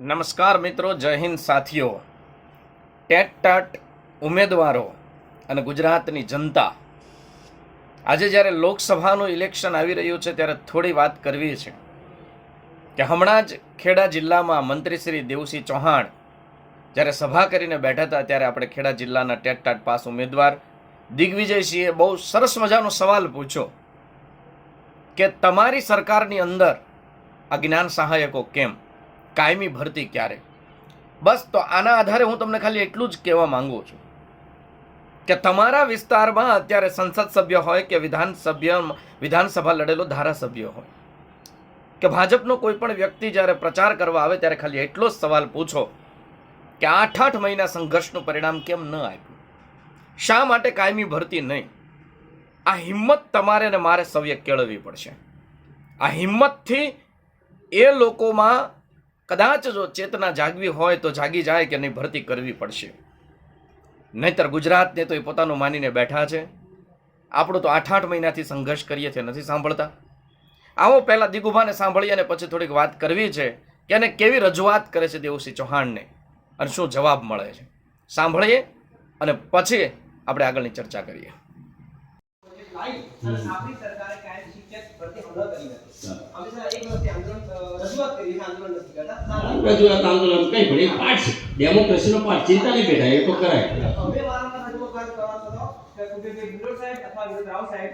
નમસ્કાર મિત્રો, જય હિન્દ સાથીઓ. ટેટ ઉમેદવારો અને ગુજરાતની જનતા. આજે જ્યારે લોકસભાનું ઇલેક્શન આવી રહ્યું છે ત્યારે થોડી વાત કરવી છે કે હમણાં જ ખેડા જિલ્લામાં મંત્રી શ્રી દેવસિંહ ચૌહાણ જ્યારે સભા કરીને બેઠા હતા ત્યારે આપણે ખેડા જિલ્લાના ટેટ ટાટ પાસ ઉમેદવાર દિગ્વિજયસિંહે બહુ સરસ મજાનો સવાલ પૂછ્યો કે તમારી સરકારની અંદર આ જ્ઞાન સહાયકો કેમ? કાયમી ભરતી ક્યારે? બસ, તો આના આધારે હું તમને ખાલી એટલું જ કહેવા માંગુ છું કે તમારા વિસ્તારમાં અત્યારે સંસદ સભ્ય હોય કે વિધાનસભ્ય, વિધાનસભા લડેલો ધારાસભ્ય હોય, કે ભાજપનો કોઈ પણ વ્યક્તિ જ્યારે પ્રચાર કરવા આવે ત્યારે ખાલી એટલો જ સવાલ પૂછો કે આઠ આઠ મહિના સંઘર્ષનું પરિણામ કેમ ન આપ્યું? શા માટે કાયમી ભરતી નહીં? આ હિંમત તમારે ને મારે સૌએ કેળવવી પડશે. આ હિંમતથી એ લોકોમાં કદાચ જો ચેતના જાગવી હોય તો જાગી જાય કે નહીં ભરતી કરવી પડશે. નહીતર ગુજરાતને તો એ પોતાનું માનીને બેઠા છે. આપણું તો આઠ આઠ મહિનાથી સંઘર્ષ કરીએ છીએ, નથી સાંભળતા. આવો પહેલાં દિગુભાને સાંભળીએ અને પછી થોડીક વાત કરવી છે કે એને કેવી રજૂઆત કરે છે દેવસિંહ ચૌહાણને અને શું જવાબ મળે છે. સાંભળીએ અને પછી આપણે આગળની ચર્ચા કરીએ. રજૂઆત આંદોલન કઈ એક પાઠ છે ડેમોક્રેસીનો પાઠ ચિંતા નહીં બેટા એ તો કરાય સાહેબ સાહેબ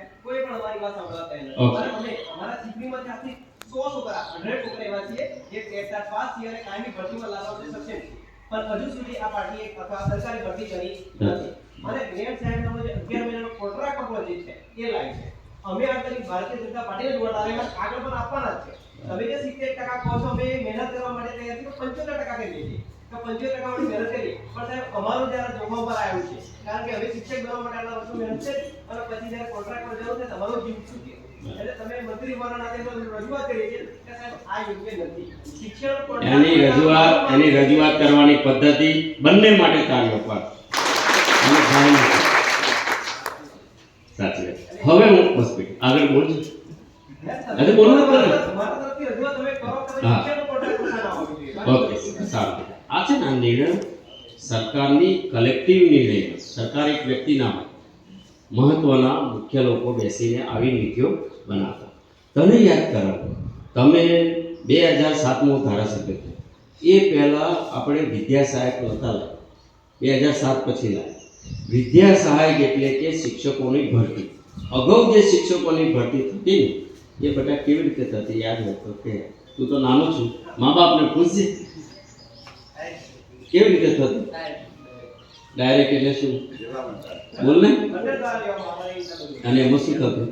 પણ હજુ સુધી આ પાર્ટીએ અથવા સરકારી ભરતી કરી નથી. અને ગ્રેડ સાહેબનો જે 11 મહિનાનો કોન્ટ્રાક્ટ જે છે, એ લાગે છે. અમે આ તરીકે ભારતીય જનતા પાર્ટીને જ વોટ આલેલા આગળ પણ આપવાના છે. તમે જે 70% કહો છો અમે મહેનત કરવા માટે તૈયાર છીએ પંચોતેર ટકા કરી દીધી તો 75% માટે મહેનત કરી પણ સાહેબ અમારું જયારે જોખમ પર આવ્યું છે કારણ કે હવે શિક્ષક બનવા માટે આટલા વર્ષો મહેનત છે અને પછી જ્યારે કોન્ટ્રાક્ટ પર જરૂર છે તમારો જીવ છૂટે એટલે તમે મંત્રી આજે રજૂઆત કરી છે કે સાહેબ આ યોગ્ય નથી. શિક્ષણ એની રજૂઆત એની રજૂઆત કરવાની પદ્ધતિ બંને માટે તાળી આપવા સાચી વાત. હવે હું બસ આગળ બોલો. ને બોલો. હા. ના જોઈએ. ઓકે સારું. આ છે ને નિર્ણય સરકારની કલેક્ટિવ નિર્ણય. સરકાર એક વ્યક્તિ ના હોય મહત્વના મુખ્ય લોકો બેસીને આવી નીતિઓ બનાવતા. તને યાદ કરાવો. તમે બે હજાર સાતમો ધારાસભ્ય એ પહેલાં આપણે વિદ્યા સહાયક નહોતા લાવ્યા. બે હજાર સાત પછી લાવ્યા. વિદ્યા સહાયક એટલે કે શિક્ષકોની ભરતી. અગાઉ જે શિક્ષકોની ભરતી થતી ને, એ બધા કેવી રીતે થતી યાદ હતો કે, તું તો નાનો છું મા બાપને પૂછજે. કેવી રીતે થતું? ડાયરેક્ટ એટલે શું? બોલ ને. અને એમાં શું થતું?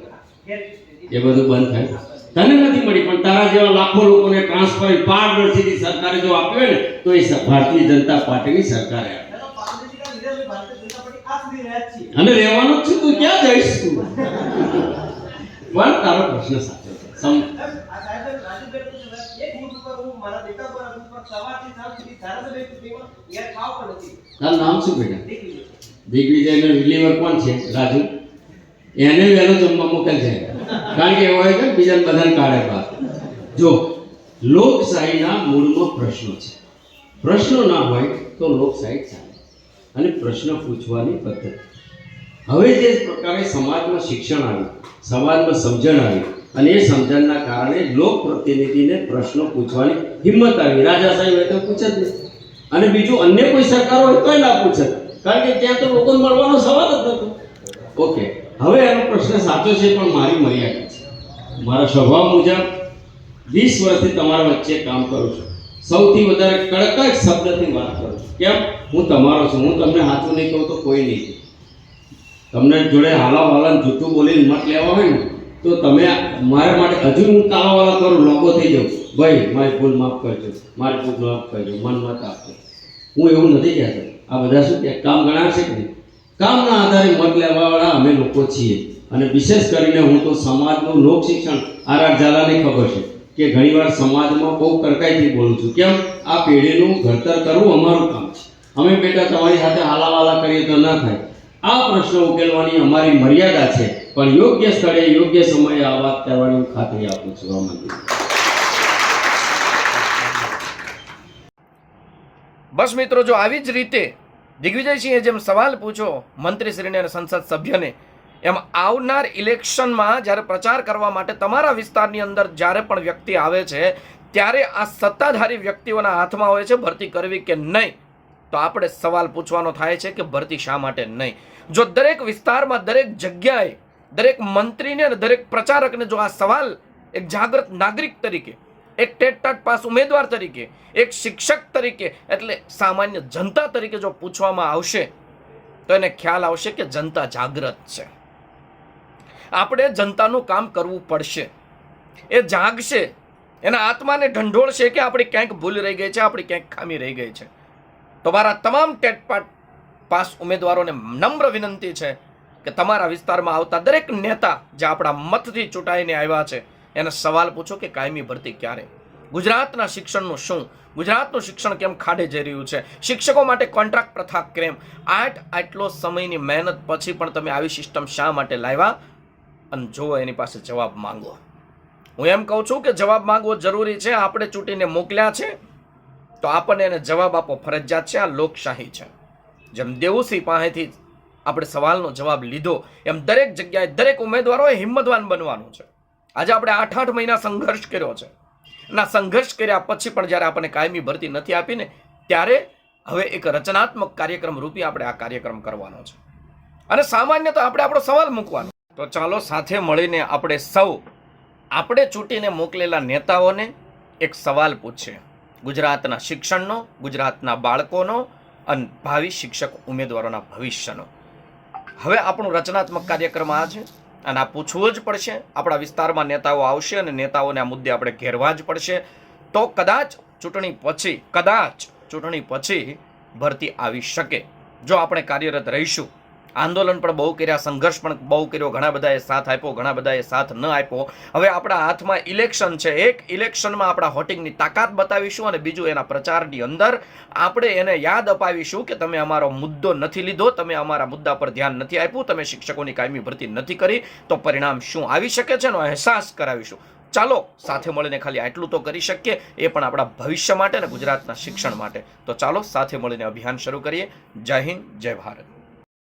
એ બધું બંધ થાય. તને નથી મળી, પણ તારા જેવા લાખો લોકોને ટ્રાન્સફર પારદર્શીથી સરકારે જો આપ્યો ને, તો એ ભારતીય જનતા પાર્ટીની સરકારે આપ્યો. અને રહેવાનું જ છે તું ક્યાં જઈશ તું? પણ તારો પ્રશ્ન સાચો છે. સમ. તારું નામ શું બેટા? દિગ્વિજયનો રિલીવર કોણ છે? રાજુ. એને વહેલો જમવા મોકલજે કારણ કે એવો હોય કે બીજાને બધાને કાઢે બહાર. જો લોકશાહીના મૂળમાં પ્રશ્નો છે. પ્રશ્નો ના હોય તો લોકશાહી ચાલે અને પ્રશ્ન પૂછવાની પદ્ધતિ. હવે જે પ્રકારે સમાજમાં શિક્ષણ આવ્યું, સમાજમાં સમજણ આવી અને એ સમજણના કારણે લોક પ્રતિનિધિને પ્રશ્નો પૂછવાની હિંમત આવી. રાજા સાહેબ હોય તો પૂછે જ નહીં. અને બીજું અન્ય કોઈ સરકાર હોય તોય ના પૂછે. કારણ કે ત્યાં તો લોકોને મળવાનો સવાલ જ નતો ઓકે હવે એનો પ્રશ્ન સાચો છે પણ મારી મર્યાદા છે. મારા સ્વભાવ મુજબ વીસ વર્ષથી તમારા વચ્ચે કામ કરું છું. સૌથી વધારે કડક જ શબ્દથી વાત કરું છું. કેમ? હું તમારો છું. હું તમને સાચું નહીં કહું તો કોઈ નહીં તમને જોડે હાલા વાલા જૂઠું બોલીને મત લેવા હોય ને, તો તમે મારા માટે હજુ હું કાલા વાલા કરું લોકો થઈ જાઉં. ભાઈ, મારી ભૂલ માફ કરજો. મારી ભૂલ માફ કરજો. મન મત આપજો. હું એવું નથી કહેતો. આ બધા શું કે? કામ ગણાશે કે કામના આધારે મત લેવાવાળા અમે લોકો છીએ. અને વિશેષ કરીને હું તો સમાજનું લોક શિક્ષણ આર ઝાલાને ખબર છે. કે ઘણીવાર સમાજમાં બહુ કરકાઈથી બોલું છું. કેમ? આ પેઢીનું ઘડતર કરવું અમારું કામ છે. અમે બેટા તમારી સાથે હાલાવાલા કરીએ તો ના થાય. આ પ્રશ્ન ઉકેલવાની અમારી મર્યાદા છે. પણ યોગ્ય સ્થળે યોગ્ય સમયે આ વાત કરવાની ખાતરી આપું છું. મંદિર બસ મિત્રો, જો આવી જ રીતે દિગ્વિજયસિંહે જેમ સવાલ પૂછો મંત્રીશ્રીને અને સંસદ સભ્યને એમ આવનાર ઇલેક્શનમાં જ્યારે પ્રચાર કરવા માટે તમારા વિસ્તારની અંદર જ્યારે પણ વ્યક્તિ આવે છે, ત્યારે આ સત્તાધારી વ્યક્તિઓના હાથમાં હોય છે ભરતી કરવી કે નહીં? તો આપણે સવાલ પૂછવાનો થાય છે કે ભરતી શા માટે નહીં? જો દરેક વિસ્તારમાં દરેક જગ્યાએ દરેક મંત્રીને અને દરેક પ્રચારકને જો આ સવાલ એક જાગૃત નાગરિક તરીકે, એક ટેટ ટાટ પાસ ઉમેદવાર તરીકે, એક શિક્ષક તરીકે, એટલે સામાન્ય જનતા તરીકે જો પૂછવામાં આવશે, તો એને ખ્યાલ આવશે કે જનતા જાગૃત છે. આપણે જનતાનું કામ કરવું પડશે. એ જાગશે. એના આત્માને ઢંઢોળશે કે આપણી ક્યાંક ભૂલ રહી ગઈ છે, આપણી ક્યાંક ખામી રહી ગઈ છે. તો મારા તમામ ટેટપાટ પાસ ઉમેદવારોને નમ્ર વિનંતી છે કે તમારા વિસ્તારમાં આવતા દરેક નેતા જે આપણા મતથી ચૂંટાઈને આવ્યા છે, એને સવાલ પૂછો કે કાયમી ભરતી ક્યારે? ગુજરાતના શિક્ષણનું શું? ગુજરાતનું શિક્ષણ કેમ ખાડે જઈ રહ્યું છે? શિક્ષકો માટે કોન્ટ્રાક્ટ પ્રથા કેમ? આઠ આટલો સમયની મહેનત પછી પણ તમે આવી સિસ્ટમ શા માટે લાવ્યા? અને જુઓ એની પાસે જવાબ માંગો. હું એમ કહું છું કે જવાબ માંગવો જરૂરી છે, આપણે ચૂંટીને મોકલ્યા છે, તો આપણને એને જવાબ આપવો ફરજિયાત છે, આ લોકશાહી છે. જેમ દેવુસિંહ પાસેથી આપણે સવાલનો જવાબ લીધો, એમ દરેક જગ્યાએ દરેક ઉમેદવારોએ હિંમતવાન બનવાનું છે. આજે આપણે આઠ આઠ મહિના સંઘર્ષ કર્યો છે. ના, સંઘર્ષ કર્યા પછી પણ જ્યારે આપણને કાયમી ભરતી નથી આપીને, ત્યારે હવે એક રચનાત્મક કાર્યક્રમ રૂપી આપણે આ કાર્યક્રમ કરવાનો છે. અને સામાન્ય તો આપણે આપણો સવાલ મૂકવાનો તો ચાલો સાથે મળીને આપણે સૌ, આપણે ચૂંટીને મોકલેલા નેતાઓને એક સવાલ પૂછીએ. ગુજરાતના શિક્ષણનો, ગુજરાતના બાળકોનો અને ભાવિ શિક્ષક ઉમેદવારોના ભવિષ્યનો. હવે આપણું રચનાત્મક કાર્યક્રમ આ છે અને આ પૂછવું જ પડશે. આપણા વિસ્તારમાં નેતાઓ આવશે અને નેતાઓને આ મુદ્દે આપણે ઘેરવા જ પડશે. તો કદાચ ચૂંટણી પછી, કદાચ ચૂંટણી પછી ભરતી આવી શકે. જો આપણે કાર્યરત રહીશું આંદોલન પણ બહુ કર્યા, સંઘર્ષ પણ બહુ કર્યો, ઘણા બધાએ સાથ આપ્યો, ઘણા બધાએ સાથ ન આપ્યો. હવે આપણા હાથમાં ઇલેક્શન છે, એક ઇલેક્શનમાં આપણા હોટિંગની તાકાત બતાવીશું અને બીજું એના પ્રચારની અંદર આપણે એને યાદ અપાવીશું કે તમે અમારો મુદ્દો નથી લીધો, તમે અમારા મુદ્દા પર ધ્યાન નથી આપ્યું, તમે શિક્ષકોની કાયમી ભરતી નથી કરી, તો પરિણામ શું આવી શકે છે એનો અહેસાસ કરાવીશું. ચાલો, સાથે મળીને ખાલી આટલું તો કરી શકીએ, એ પણ આપણા ભવિષ્ય માટે અને ગુજરાતના શિક્ષણ માટે. તો ચાલો, સાથે મળીને અભિયાન શરૂ કરીએ. જય હિન્દ, જય ભારત.